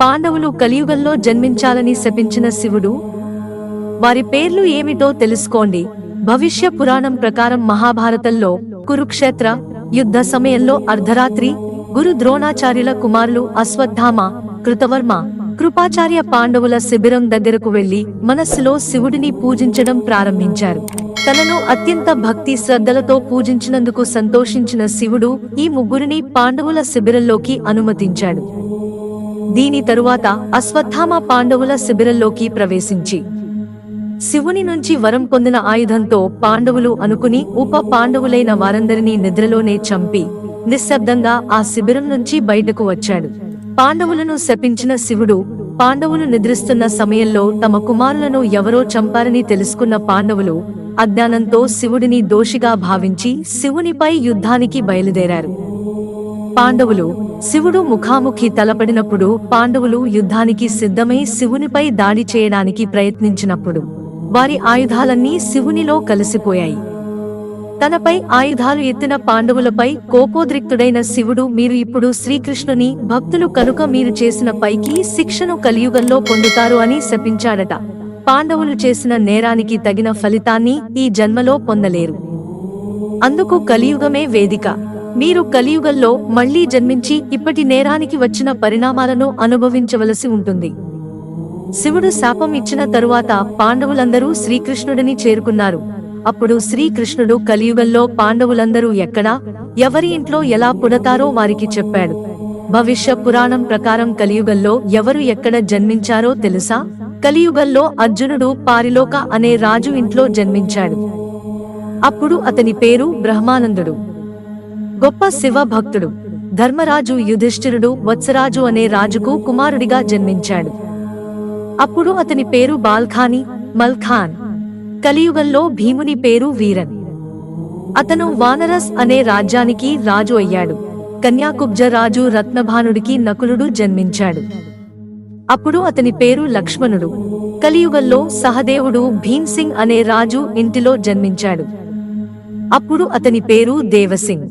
పాండవులు కలియుగంలో జన్మించాలని శపించిన శివుడు వారి పేర్లు ఏమిటో తెలుసుకోండి. భవిష్య పురాణం ప్రకారం మహాభారతంలో కురుక్షేత్ర యుద్ధ సమయంలో అర్ధరాత్రి గురు ద్రోణాచార్యుల కుమారులు అశ్వత్థామ కృతవర్మ కృపాచార్య పాండవుల శిబిరం దగ్గరకు వెళ్ళి మనస్సులో శివుడిని పూజించడం ప్రారంభించారు. తనను అత్యంత భక్తి శ్రద్ధలతో పూజించినందుకు సంతోషించిన శివుడు ఈ ముగ్గురిని పాండవుల శిబిరంలోకి అనుమతించాడు. దీని తరువాత అశ్వత్థామ పాండవుల శిబిరంలోకి ప్రవేశించి శివుని నుంచి వరం పొందిన ఆయుధంతో పాండవులు అనుకుని ఉప పాండవులైన వారందరినీ నిద్రలోనే చంపి నిశ్శబ్దంగా ఆ శిబిరం నుంచి బయటకు వచ్చాడు. పాండవులను శపించిన శివుడు పాండవులు నిద్రిస్తున్న సమయంలో తమ కుమారులను ఎవరో చంపారని తెలుసుకున్న పాండవులు అజ్ఞానంతో శివుడిని దోషిగా భావించి శివునిపై యుద్ధానికి బయలుదేరారు. పాండవులు శివుడు ముఖాముఖి తలపడినప్పుడు పాండవులు యుద్ధానికి సిద్ధమై శివునిపై దాడి చేయడానికి ప్రయత్నించినప్పుడు వారి ఆయుధాలన్నీ శివునిలో కలిసిపోయాయి. తనపై ఆయుధాలు ఎత్తిన పాండవులపై కోపోద్రిక్తుడైన శివుడు మీరు ఇప్పుడు శ్రీకృష్ణుని భక్తులు కనుక మీరు చేసిన పైకి శిక్షను కలియుగంలో పొందుతారు అని శపించాడట. పాండవులు చేసిన నేరానికి తగిన ఫలితాన్ని ఈ జన్మలో పొందలేరు. అందుకు కలియుగమే వేదిక. మీరు కలియుగంలో మళ్ళీ జన్మించి ఇప్పటి నేరానికి వచ్చిన పరిణామాలను అనుభవించవలసి ఉంటుంది. శివుడు శాపం ఇచ్చిన తరువాత పాండవులందరూ శ్రీకృష్ణుడిని చేరుకున్నారు. అప్పుడు శ్రీకృష్ణుడు కలియుగంలో పాండవులందరూ ఎక్కడా ఎవరి ఇంట్లో ఎలా పుడతారో వారికి చెప్పాడు. భవిష్య పురాణం ప్రకారం కలియుగంలో ఎవరు ఎక్కడ జన్మించారో తెలుసా? కలియుగంలో అర్జునుడు పారిలోక అనే రాజు ఇంట్లో జన్మించాడు. అప్పుడు అతని పేరు బ్రహ్మానందుడు. గొప్ప శివ భక్తుడు ధర్మరాజు యుధిష్ఠిరుడు వత్సరాజు అనే రాజుకు కుమారుడిగా జన్మించాడు. అప్పుడు అతని పేరు బాల్ఖాని మల్ఖాన్. కలియుగంలో భీముని పేరు వీరన్. అతను వానరస్ అనే రాజ్యానికి రాజు అయ్యాడు. కన్యాకుబ్జ రాజు రత్నభానుడికి నకులుడు జన్మించాడు. అప్పుడు అతని పేరు లక్ష్మణుడు. కలియుగంలో సహదేవుడు భీమ్సింగ్ అనే రాజు ఇంటిలో జన్మించాడు. అప్పుడు అతని పేరు దేవసింగ్.